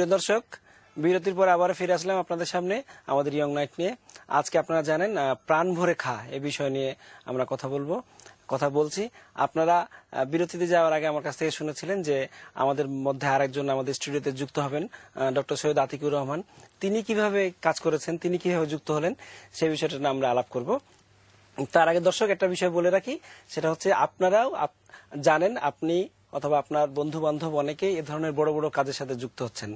সুপ্রিয় দর্শক, বিরতির পর আবার ফিরে আসলাম আপনাদের সামনে, আমাদের ইয়ং নাইট নিয়ে। আজকে আপনারা জানেন প্রাণ ভরে খা, এ বিষয় নিয়ে আমরা কথা বলব, কথা বলছি। আপনারা বিরতিতে যাওয়ার আগে আমার কাছ থেকে শুনেছিলেন যে আমাদের মধ্যে আরেকজন আমাদের স্টুডিওতে যুক্ত হবেন ডক্টর সৈয়দ আতিকুর রহমান। তিনি কীভাবে কাজ করেছেন, তিনি কীভাবে যুক্ত হলেন সেই বিষয়টা আমরা আলাপ করব। তার আগে দর্শক, একটা বিষয় বলে রাখি, সেটা হচ্ছে আপনারাও আপ- জানেন, আপনি অথবা আপনার বন্ধু বান্ধব অনেকেই এ ধরনের বড় বড় কাজের সাথে যুক্ত হচ্ছেন।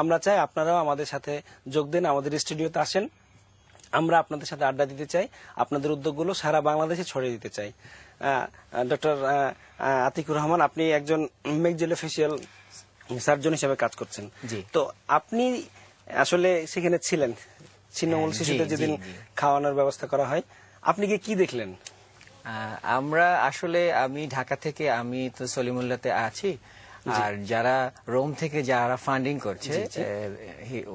আমরা চাই আপনারাও আমাদের সাথে যোগ দেন আমাদের স্টুডিওতে আসেন। আমরা আপনাদের সাথে আড্ডা দিতে চাই আপনাদের উদ্যোগগুলো সারা বাংলাদেশে ছড়িয়ে দিতে চাই। ডক্টর আতিকুর রহমান আপনি একজন মেকজেলোফেশিয়াল সার্জন হিসেবে কাজ করছেন। জি। তো আপনি আসলে সেখানে ছিলেন ছিন্নমূল হ্যাঁ, শিশুদের যেদিন খাওয়ানোর ব্যবস্থা করা হয় আপনি কি দেখলেন? আমরা আসলে আমি ঢাকা থেকে আমি তো সলিমুল্লাতে আছি। আর যারা রোম থেকে যারা ফান্ডিং করছে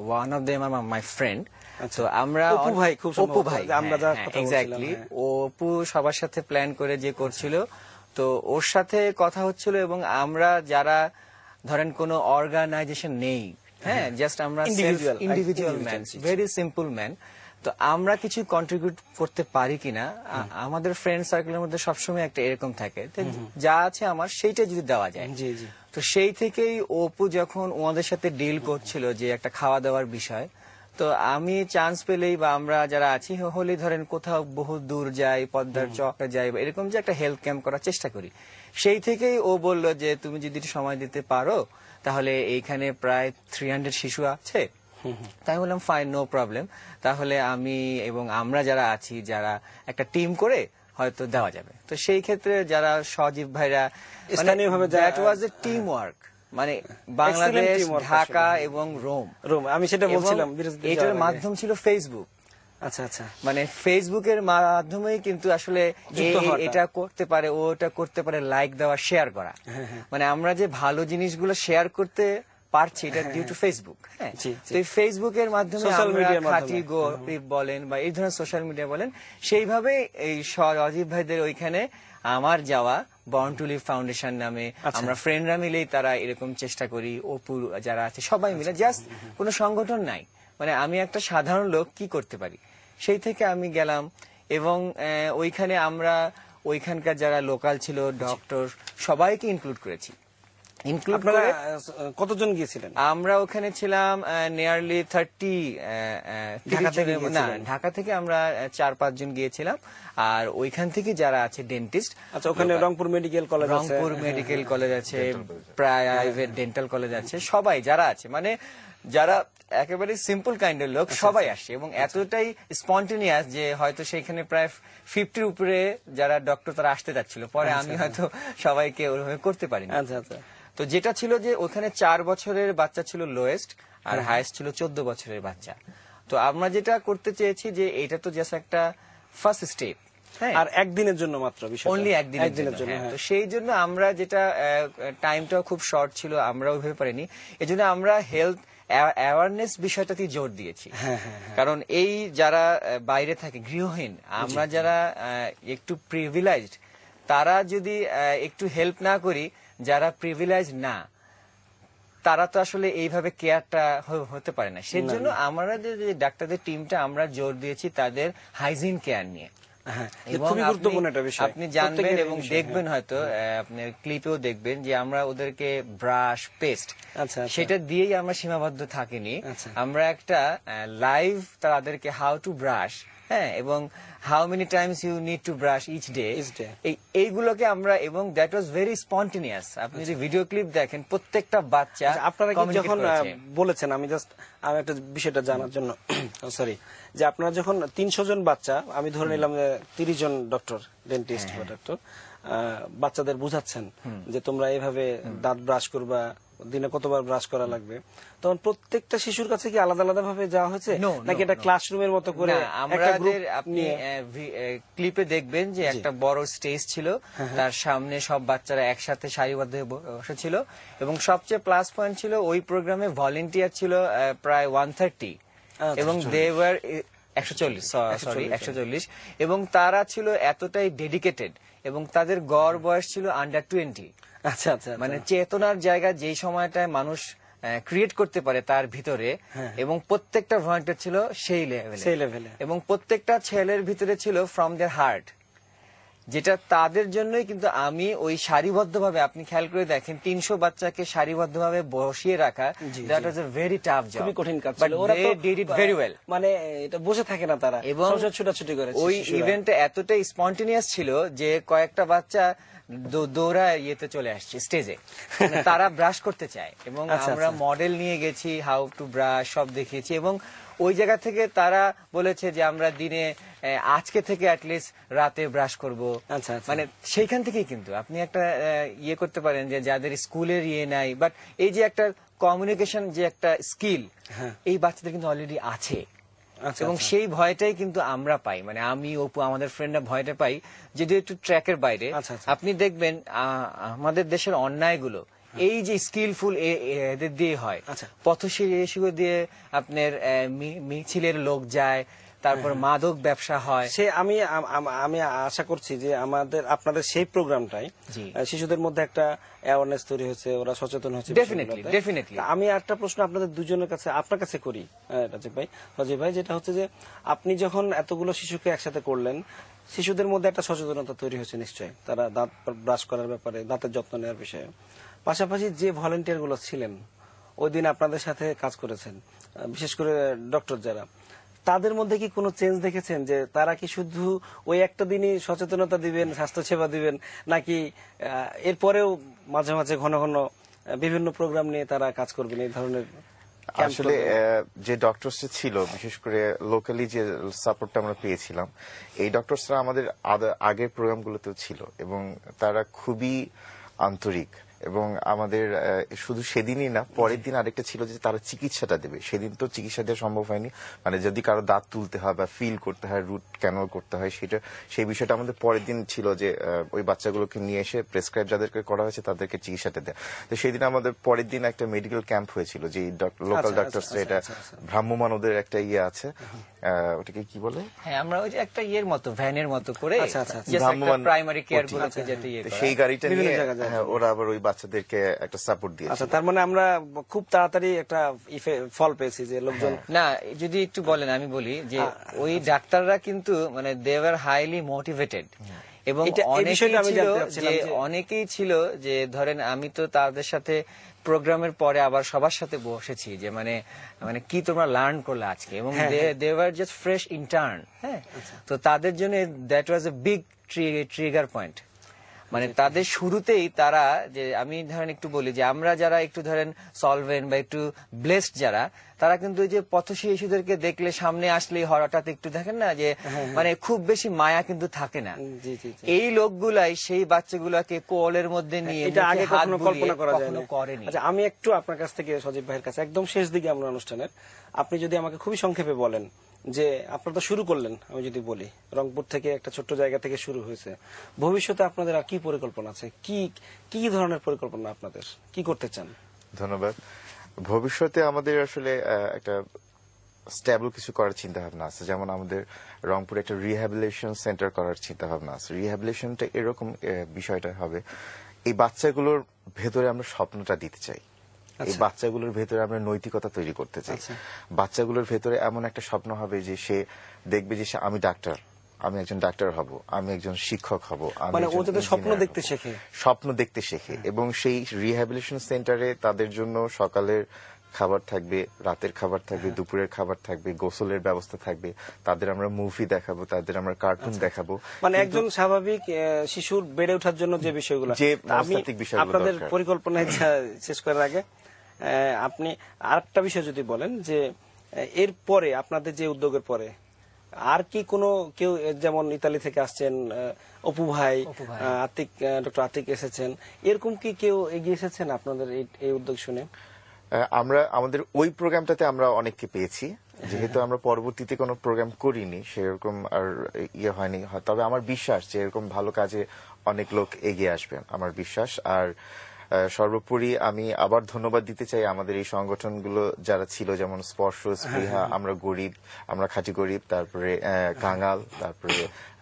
ওয়ান অফ দেম আমার মাই ফ্রেন্ড তো আমরা অপু ভাই, খুব অপু ভাই আমরা এক্স্যাক্টলি হ্যাঁ। অপু সবার সাথে প্ল্যান করে যে করছিল। তো ওর সাথে কথা হচ্ছিল এবং আমরা যারা ধরেন কোনো অর্গানাইজেশন নেই হ্যাঁ জাস্ট আমরা Individual, individual man. Very simple man তো আমরা কিছু কন্ট্রিবিউট করতে পারি কিনা আমাদের ফ্রেন্ড সার্কেলের মধ্যে সবসময় একটা এরকম থাকে। যা আছে আমার সেইটা যদি দেওয়া যায়। তো সেই থেকেই অপু যখন ওনাদের সাথে ডিল করছিল যে একটা খাওয়া দাওয়ার বিষয় তো আমি চান্স পেলেই বা আমরা যারা আছি হলে ধরেন কোথাও বহু দূর যাই পদ্মার চকে যাই বা এরকম যে একটা হেলথ ক্যাম্প করার চেষ্টা করি। সেই থেকেই ও বলল যে তুমি যদি একটু সময় দিতে পারো তাহলে এইখানে প্রায় থ্রি হান্ড্রেড শিশু আছে তাই বললাম ফাইন নো প্রবলেম তাহলে আমি এবং আমরা যারা আছি যারা একটা টিম করে হয়তো দেওয়া যাবে। তো সেই ক্ষেত্রে যারা সজীব ভাইরা স্থানীয়ভাবে যা- that was a team work মানে বাংলাদেশ ঢাকা এবং রোম। রোম আমি সেটা বলছিলাম এটার মাধ্যম ছিল ফেসবুক আচ্ছা আচ্ছা। মানে ফেসবুকের মাধ্যমেই কিন্তু আসলে। এটা করতে পারে ওটা করতে পারে লাইক দেওয়া শেয়ার করা। হ্যাঁ, মানে আমরা যে ভালো জিনিসগুলো শেয়ার করতে পারছি এটা ডিউ টু ফেসবুক হ্যাঁ জি। তো এই ফেসবুকের মাধ্যমে আমরা খাঁটি গরিব বলেন বা এই ধরনের সোশ্যাল মিডিয়া বলেন সেইভাবে এই অজিত ভাইদের ওইখানে আমার যাওয়া বর্ন টু লিভ ফাউন্ডেশন নামে আচ্ছা। আমরা ফ্রেন্ডরা মিলেই তারা এরকম চেষ্টা করি অপু যারা আছে সবাই মিলে। জাস্ট কোনো সংগঠন নাই। মানে আমি একটা সাধারণ লোক কি করতে পারি? সেই থেকে আমি গেলাম এবং ওইখানে আমরা ওইখানকার যারা লোকাল ছিল ডক্টর সবাইকে ইনক্লুড করেছি। ইনক্লুড করে? কতজন গিয়েছিলেন? আমরা ওখানে ছিলাম নিয়ারলি থার্টি ঢাকা থেকে না ঢাকা থেকে আমরা চার পাঁচজন গিয়েছিলাম। আর ওইখান থেকে যারা আছে ডেন্টিস্ট আচ্ছা ওখানে Rangpur medical college Rangpur medical college আছে প্রাইভেট ডেন্টাল কলেজ আছে। সবাই যারা আছে মানে যারা একেবারে সিম্পল কাইন্ডের লোক আচ্ছা, সবাই আসে। এবং এতটাই স্পন্টেনিয়াস যে হয়তো সেখানে প্রায় ফিফটির উপরে যারা ডক্টর তারা আসতে যাচ্ছিল পরে আমি হয়তো সবাইকে ওইভাবে করতে পারিনি। আচ্ছা আচ্ছা। তো যেটা ছিল যে ওখানে চার বছরের বাচ্চা ছিল লোয়েস্ট আর হাইয়েস্ট ছিল চোদ্দ বছরের বাচ্চা। তো আমরা যেটা করতে চেয়েছি যে এটা তো জাস্ট একটা ফার্স্ট স্টেপ হ্যাঁ। আর একদিনের জন্য মাত্র অনলি একদিনের জন্য হ্যাঁ। হ্যাঁ। তো সেই জন্য আমরা যেটা টাইমটা খুব শর্ট ছিল আমরা ওইভাবে পারিনি। এই জন্য আমরা হেলথ অ্যাওয়ারনেস বিষয়টাতে জোর দিয়েছি। কারণ এই যারা বাইরে থাকে গৃহহীন আমরা যারা একটু প্রিভিলাইজড তারা যদি একটু হেল্প না করি যারা প্রিভিলাইজ না তারা তো আসলে এইভাবে কেয়ারটা হতে পারে না। সেই জন্য আমরা যে ডাক্তারদের টিমটা আমরা জোর দিয়েছি তাদের হাইজিন কেয়ার নিয়ে। হ্যাঁ, আপনি- গুরুত্বপূর্ণ বিষয়। আপনি জানবেন এবং দেখবেন হয়তো আহ, আপনার ক্লিপেও দেখবেন যে আমরা ওদেরকে ব্রাশ পেস্ট আচ্ছা, আচ্ছা। সেটা দিয়েই আমরা সীমাবদ্ধ থাকিনি। আচ্ছা। আমরা একটা লাইভ তাদেরকে হাউ টু ব্রাশ হ্যাঁ এবং how many times you need to brush each day এইগুলোকে আমরা এবং দ্যাট ওয়াজ ভেরি স্পন্টেনিয়াস আপনি যদি ভিডিও ক্লিপ দেখেন প্রত্যেকটা বাচ্চা আচ্ছা, আপনারা যখন বলেছেন আমি জাস্ট আমি একটা বিষয়টা জানার জন্য সরি যে আপনারা যখন তিনশো জন বাচ্চা আমি ধরে নিলাম যে তিরিশ জন ডক্টর ডেন্টিস্ট হ্যাঁ, বা ডক্টর বাচ্চাদের বুঝাচ্ছেন যে তোমরা এইভাবে দাঁত ব্রাশ করবা দিনে কতবার ব্রাশ করা লাগবে? তখন প্রত্যেকটা শিশুর কাছে কি আলাদা আলাদা ভাবে যাওয়া হয়েছে? নাকি এটা. ক্লাসরুমের মতো করে আমাদের আপনি ক্লিপে দেখবেন যে একটা বড় স্টেজ ছিল হ্যাঁ, তার সামনে সব বাচ্চারা একসাথে সারিবদ্ধ হয়ে বসে ছিল এবং সবচেয়ে প্লাস পয়েন্ট ছিল ওই প্রোগ্রামে ভলেন্টিয়ার ছিল প্রায় ওয়ান থার্টি আচ্ছা, এবং দে ওয়ার একশো চল্লিশ সরি একশো চল্লিশ এবং তারা ছিল এতটাই ডেডিকেটেড এবং তাদের গড় বয়স ছিল আন্ডার টোয়েন্টি আচ্ছা আচ্ছা মানে চেতনার জায়গা যেই সময়টায় মানুষ ক্রিয়েট করতে পারে তার ভিতরে হ্যাঁ। এবং প্রত্যেকটা ভলেন্টিয়ার ছিল সেই লেভেলে সেই লেভেলে এবং প্রত্যেকটা ছেলের ভিতরে ছিল ফ্রম দেয়ার হার্ট যেটা তাদের জন্যই কিন্তু আমি ওই সারিবদ্ধভাবে আপনি খেয়াল করে দেখেন তিনশো বাচ্চাকে সারিবদ্ধভাবে বসিয়ে রাখা that was a very tough job খুবই কঠিন কাজ ছিল। ওরা তো ডিড ইট ভেরি ওয়েল মানে এটা বসে থাকে না তারা। এবং ছুটাছুটি করে ওই ইভেন্টে এতটাই স্পন্টেনিয়াস ছিল যে কয়েকটা বাচ্চা দৌড়া ইয়েতে চলে আসছে স্টেজে তারা ব্রাশ করতে চায় এবং আচ্ছা, আমরা আচ্ছা। মডেল নিয়ে গেছি হাউ টু ব্রাশ সব দেখিয়েছি এবং ওই জায়গা থেকে তারা বলেছে যে আমরা দিনে আজকে থেকে অ্যাটলিস্ট রাতে ব্রাশ করব আচ্ছা, আচ্ছা। মানে সেইখান থেকেই কিন্তু আপনি একটা ইয়ে করতে পারেন যে যাদের স্কুলের ইয়ে নাই বাট এই যে একটা কমিউনিকেশন যে একটা স্কিল হ্যাঁ। এই বাচ্চাদের কিন্তু অলরেডি আছে আচ্ছা, এবং আচ্ছা। সেই ভয়টাই কিন্তু আমরা পাই মানে আমি অপু আমাদের ফ্রেন্ডরা ভয়টা পাই যদি একটু ট্র্যাকের বাইরে আচ্ছা, আচ্ছা। আপনি দেখবেন আমাদের দেশের অন্যায়গুলো এই যে স্কিলফুল এদের দিয়ে হয় আচ্ছা। পথশিশু দিয়ে আপনার মিছিলের লোক যায় তারপর হ্যাঁ, মাদক ব্যবসা হয়। সে আমি আম- আশা করছি যে আমাদের আপনাদের সেই প্রোগ্রামটাই শিশুদের মধ্যে একটা অ্যাওয়ারনেস তৈরি হয়েছে ওরা সচেতন বিষয়গুলোতে। আমি একটা প্রশ্ন আপনাদের দুজনের কাছে আপনার কাছে করি রাজীব ভাই। রাজীব ভাই যেটা হচ্ছে যে আপনি যখন এতগুলো শিশুকে একসাথে করলেন শিশুদের মধ্যে একটা সচেতনতা তৈরি হয়েছে নিশ্চয়ই। তারা দাঁত ব্রাশ করার ব্যাপারে দাঁতের যত্ন নেওয়ার বিষয়ে। পাশাপাশি যে ভলেন্টিয়ারগুলো ছিলেন ওই দিন আপনাদের সাথে কাজ করেছেন বিশেষ করে ডক্টর যারা তাদের মধ্যে কি কোনো চেঞ্জ দেখেছেন? যে তারা কি শুধু ওই একটা দিনই সচেতনতা দিবেন স্বাস্থ্য সেবা দিবেন, নাকি এরপরেও মাঝে মাঝে ঘন ঘন বিভিন্ন প্রোগ্রাম নিয়ে তারা কাজ করবেন, এই ধরনের আসলে যে ডক্টরস ছিল, বিশেষ করে লোকালি যে সাপোর্টটা আমরা পেয়েছিলাম, এই ডক্টরসরা আমাদের আগের প্রোগ্রামগুলোতেও ছিল এবং তারা খুবই আন্তরিক। এবং আমাদের শুধু সেদিনই না পরের দিন আরেকটা ছিল যে তারা চিকিৎসাটা দেবে। সেদিন তো চিকিৎসা দেওয়া সম্ভব হয়নি। মানে যদি কারও দাঁত তুলতে হয় বা ফিল করতে হয় রুট ক্যানল করতে হয় সেটা সেই বিষয়টা আমাদের পরের দিন ছিল যে ওই বাচ্চাগুলোকে নিয়ে এসে প্রেসক্রাইব যাদেরকে করা হয়েছে তাদেরকে চিকিৎসাটা দেয়। তো সেদিন আমাদের পরের দিন একটা মেডিকেল ক্যাম্প হয়েছিল যে লোকাল ডাক্তার এটা। ভ্রাম্যমান ওদের একটা ইয়ে আছে। ওটাকে কি বলে? হ্যাঁ আমরা ওই যে একটা ইয়ের মতো ভ্যানের মতো করে আচ্ছা, আচ্ছা, আচ্ছা। ভ্রাম্যমান প্রাইমারি কেয়ার গুলোকে যাতে ইয়ে সেই গাড়িটা নিয়ে। হ্যাঁ, ওরা আবার ওই বাচ্চাদেরকে একটা সাপোর্ট দিয়েছে। আচ্ছা তার মানে আমরা খুব তাড়াতাড়ি একটা ফল পেয়েছি যে লোকজন না যদি একটু বলেন আমি বলি যে ওই ডাক্তাররা কিন্তু মানে দে দেওয়ার হাইলি মোটিভেটেড এবং অনেকেই ছিল যে ধরেন আমি তো তাদের সাথে প্রোগ্রামের পরে আবার সবার সাথে বসেছি যে মানে মানে কি তোমরা লার্ন করলে আজকে? এবং হ্যাঁ, দেওয়ার জাস্ট ফ্রেশ ইন্টার্ন হ্যাঁ? তো তাদের জন্য that was a big trigger point মানে তাদের শুরুতেই তারা যে আমি ধরেন একটু বলি যে আমরা যারা একটু ধরেন সলভেন্ট বা একটু ব্লেসড যারা তারা কিন্তু ওই যে পথশী শিশুদেরকে দেখলে সামনে আসলেই হঠাৎ একটু দেখেন না যে মানে খুব বেশি মায়া কিন্তু থাকে না। হ্যাঁ, জি, জি, জি। এই লোকগুলাই সেই বাচ্চাগুলোকে কোলের মধ্যে নিয়ে এটা আগে কখনো কল্পনা করা যায় করেনি। আচ্ছা আমি একটু আপনার কাছ থেকে সজীব ভাইয়ের কাছে একদম শেষ দিকে আমরা অনুষ্ঠানের আপনি যদি আমাকে খুবই সংক্ষেপে বলেন যে আপনারা তো শুরু করলেন আমি যদি বলি রংপুর থেকে একটা ছোট্ট জায়গা থেকে শুরু হয়েছে। ভবিষ্যতে আপনাদের আর কি পরিকল্পনা আছে? কি কি ধরনের পরিকল্পনা আপনাদের? কি করতে চান? ধন্যবাদ। ভবিষ্যতে আমাদের আসলে একটা স্ট্যাবল কিছু করার চিন্তা ভাবনা আছে। যেমন আমাদের রংপুরে একটা রিহ্যাবিলিটেশন সেন্টার করার চিন্তা ভাবনা আছে। রিহ্যাবিলেশনটা এরকম বিষয়টা হবে। এই বাচ্চাগুলোর ভেতরে আমরা স্বপ্নটা দিতে চাই। এই আচ্ছা। বাচ্চাগুলোর ভেতরে আমরা নৈতিকতা তৈরি করতে চাই। আচ্ছা। বাচ্চাগুলোর ভেতরে এমন একটা স্বপ্ন হবে যে সে দেখবে যে সে- আমি ডাক্তার। আমি একজন ডাক্তার হব আমি একজন শিক্ষক হব মানে ও যাতে স্বপ্ন দেখতে শেখে। স্বপ্ন দেখতে শেখে এবং সেই রিহ্যাবিলিটেশন সেন্টারে তাদের জন্য সকালের খাবার থাকবে রাতের খাবার থাকবে হ্যাঁ। দুপুরের খাবার থাকবে গোসলের ব্যবস্থা থাকবে তাদের আমরা মুভি দেখাবো তাদের আমরা কার্টুন দেখাবো। মানে একজন স্বাভাবিক শিশুর বেড়ে ওঠার জন্য যে বিষয়গুলো যে বিষয়গুলো আপনাদের পরিকল্পনা ইচ্ছা শেষ করার আগে আপনি আরেকটা বিষয় যদি বলেন যে এর পরে আপনাদের যে উদ্যোগের পরে আর কি কোনো কেউ যেমন ইতালি থেকে আসছেন অপু ভাই আতিক ডক্টর আতিক এসেছেন। এরকম কি কেউ এগিয়ে এসেছেন আপনাদের এই- উদ্যোগ শুনে? আহ, আমরা আমাদের ওই প্রোগ্রামটাতে আমরা অনেককে পেয়েছি। যেহেতু আমরা পরবর্তীতে কোনো প্রোগ্রাম করিনি সেরকম আর ইয়ে হয়নি। হয়- তবে আমার বিশ্বাস যে এরকম ভালো কাজে অনেক লোক এগিয়ে আসবেন আমার বিশ্বাস। আর সর্বোপরি আমি আবার ধন্যবাদ দিতে চাই আমাদের এই সংগঠনগুলো যারা ছিল যেমন স্পর্শ স্পৃহা আমরা গরিব আমরা খাঁটি গরিব তারপরে কাঙাল তারপরে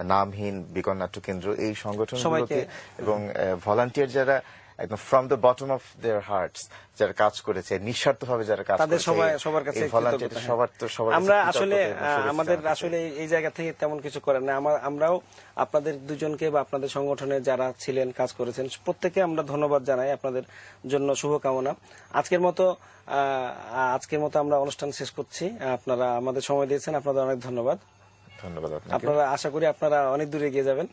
নামহীন বিকন নাট্য কেন্দ্র এই সংগঠনগুলোকে এবং ভলান্টিয়ার যারা একদম from the bottom of their hearts যারা কাজ করেছে নিঃস্বার্থ ভাবে যারা কাজ তাদের সবাই সবার কাছে হ্যাঁ। সবার তো সবার আমরা আসলে আমাদের আসলে এই জায়গা থেকে তেমন কিছু করেন না। আমার আমরাও আপনাদের দুজনকে বা আপনাদের সংগঠনে যারা ছিলেন কাজ করেছেন প্রত্যেকে আমরা ধন্যবাদ জানাই আপনাদের জন্য শুভকামনা। আজকের মতো আজকের মতো আমরা অনুষ্ঠান শেষ করছি। আপনারা আমাদের সময় দিয়েছেন আপনাদের অনেক ধন্যবাদ। ধন্যবাদ আপনারা আশা করি আপনারা অনেক দূরে এগিয়ে যাবেন।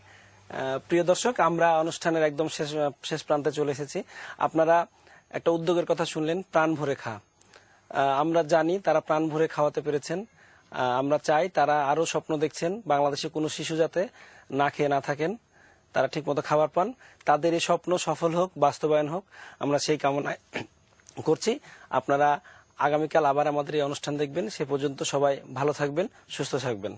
প্রিয় দর্শক, আমরা অনুষ্ঠানের একদম শেষ শেষ প্রান্তে চলে এসেছি। আপনারা একটা উদ্যোগের কথা শুনলেন, প্রাণ ভরে খা। আমরা জানি তারা প্রাণ ভরে খাওয়াতে পেরেছেন। আমরা চাই তারা আরও স্বপ্ন দেখছেন, বাংলাদেশে কোনো শিশু যাতে না খেয়ে না থাকেন, তারা ঠিকমতো খাবার পান। তাদের এই স্বপ্ন সফল হোক, বাস্তবায়ন হোক, আমরা সেই কামনায় করছি। আপনারা আগামীকাল আবার আমাদের এই অনুষ্ঠান দেখবেন। সে পর্যন্ত সবাই ভালো থাকবেন, সুস্থ থাকবেন।